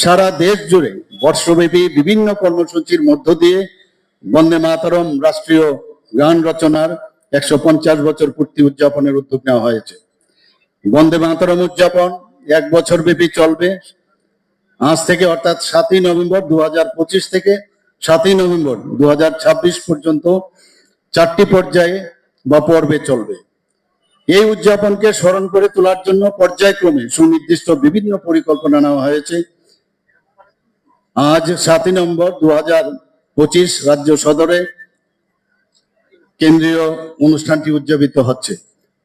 সারা দেশ জুড়ে বর্ষব্যাপী বিভিন্ন কর্মসূচির মধ্য দিয়ে বন্দে মাতরম রাষ্ট্রীয় গান রচনার একশো পঞ্চাশ বছর পূর্তি উদযাপনের উদ্যোগ নেওয়া হয়েছে। বন্দে মাতরম উদযাপন এক বছর ব্যাপী চলবে। আজ থেকে অর্থাৎ সাতই নভেম্বর দু হাজার পঁচিশ থেকে সাতই নভেম্বর দু হাজার ছাব্বিশ পর্যন্ত চারটি পর্যায়ে বা পর্বে চলবে। এই উদযাপনকে স্মরণ করে তোলার জন্য পর্যায়ক্রমে সুনির্দিষ্ট বিভিন্ন পরিকল্পনা নেওয়া হয়েছে। আজ সাতই নভেম্বর দু পঁচিশ রাজ্য সদরে কেন্দ্রীয় অনুষ্ঠানটি উদযাপিত হচ্ছে।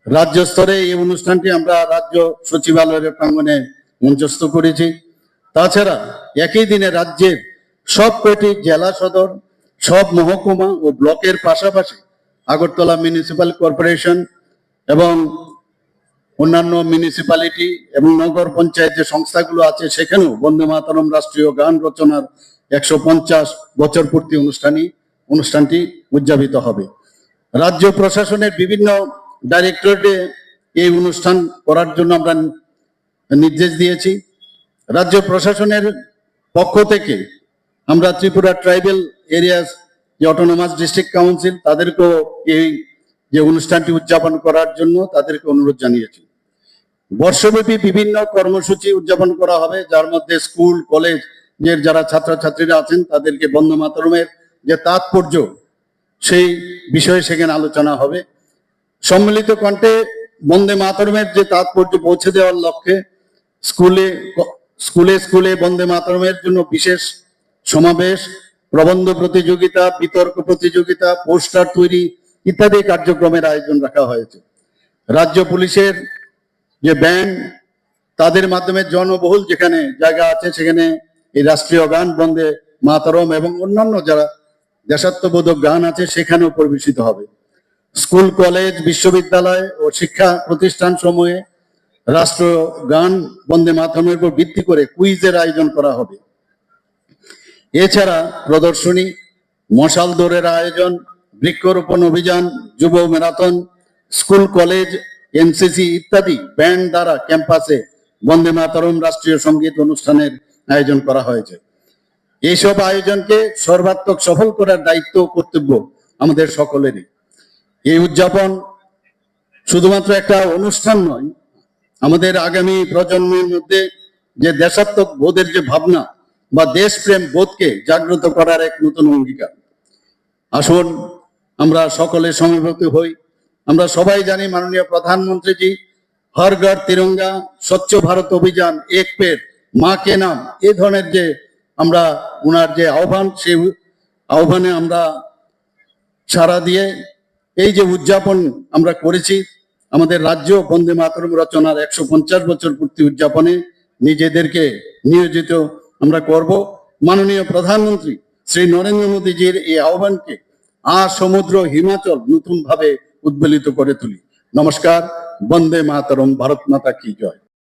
রাজ্য স্তরে এই অনুষ্ঠানটি আমরা রাজ্য সচিবালয়ের প্রাঙ্গনে মঞ্চস্থ করেছি। তাছাড়া একই দিনে রাজ্যের সব কয়টি জেলা সদর, সব মহকুমা ও ব্লকের পাশাপাশি আগরতলা মিউনিসিপ্যাল কর্পোরেশন এবং অন্যান্য মিউনিসিপ্যালিটি এবং নগর পঞ্চায়েত যে সংস্থাগুলো আছে, সেখানেও বন্দে মাতরম রাষ্ট্রীয় গান রচনার একশো পঞ্চাশ বছর পূর্তি অনুষ্ঠানই, অনুষ্ঠানটি উদযাপিত হবে। রাজ্য প্রশাসনের বিভিন্ন ডাইরেক্টরেটে এই অনুষ্ঠান করার জন্য আমরা নির্দেশ দিয়েছি। রাজ্য প্রশাসনের পক্ষ থেকে আমরা ত্রিপুরা ট্রাইবেল এরিয়াস যে অটোনোমাস ডিস্ট্রিক্ট কাউন্সিল তাদেরকেও এই যে অনুষ্ঠানটি উদযাপন করার জন্য তাদেরকে অনুরোধ জানিয়েছি। বর্ষব্যাপী বিভিন্ন কর্মসূচি উদযাপন করা হবে, যার মধ্যে স্কুল, কলেজের যারা ছাত্রছাত্রীরা আছেন তাদেরকে বন্দে মাতরমের যে তাৎপর্য, সেই বিষয়ে সেখানে আলোচনা হবে। সম্মিলিত কণ্ঠে বন্দে মাতরমের যে তাৎপর্য পৌঁছে দেওয়ার লক্ষ্যে স্কুলে স্কুলে স্কুলে বন্দে মাতরমের জন্য বিশেষ সমাবেশ, প্রবন্ধ প্রতিযোগিতা, বিতর্ক প্রতিযোগিতা, পোস্টার তৈরি ইত্যাদি কার্যক্রমের আয়োজন রাখা হয়েছে। রাজ্য পুলিশের যে ব্যান্ড তাদের মাধ্যমে জনবহুল যেখানে জায়গা আছে, সেখানে এই রাষ্ট্রীয় গান বন্দে মাতরম এবং অন্যান্য যারা দেশাত্মবোধক গান আছে, সেখানেও পরিবেশিত হবে। স্কুল, কলেজ, বিশ্ববিদ্যালয় ও শিক্ষা প্রতিষ্ঠান সমূহে রাষ্ট্র গান বন্দে মাতরমের উপর ভিত্তি করে কুইজের আয়োজন করা হবে। এছাড়া প্রদর্শনী, মশাল দৌড়ের আয়োজন, বৃক্ষরোপণ অভিযান, যুব ম্যারাথন, স্কুল, কলেজ এনসিসি ইত্যাদি ব্যান্ড দ্বারা ক্যাম্পাসে বন্দে মাতরম রাষ্ট্রীয় সংগীত অনুষ্ঠানের আয়োজন করা হয়েছে। এইসব আয়োজনকে সর্বাত্মক সফল করার দায়িত্ব কর্তব্য আমাদের সকলেরই। এই উদযাপন শুধুমাত্র একটা অনুষ্ঠান নয়, আমাদের আগামী প্রজন্মের মধ্যে যে দেশাত্মক বোধের যে ভাবনা বা দেশপ্রেম বোধকে জাগ্রত করার এক নতুন অঙ্গীকার। আসুন আমরা সকলে সমবেত হই। আমরা সবাই জানি মাননীয় প্রধানমন্ত্রীজি হর ঘর তিরঙ্গা, স্বচ্ছ ভারত অভিযান, এক পেট মা কে নাম, এ ধরনের যে আমরা ওনার যে আহ্বান সেই আহ্বানে আমরা সারা দিয়ে এই যে উদযাপন আমরা করেছি, আমাদের রাজ্য বন্দে মাতরম রচনার একশো পঞ্চাশ বছর পূর্তি উদযাপনে নিজেদেরকে নিয়োজিত আমরা করব। মাননীয় প্রধানমন্ত্রী শ্রী নরেন্দ্র মোদীজির এই আহ্বানকে আ সমুদ্র হিমাচল নতুন ভাবে উদ্বেলিত করে তুলি। নমস্কার বন্দে মাতরম ভারত মাতা কি জয়।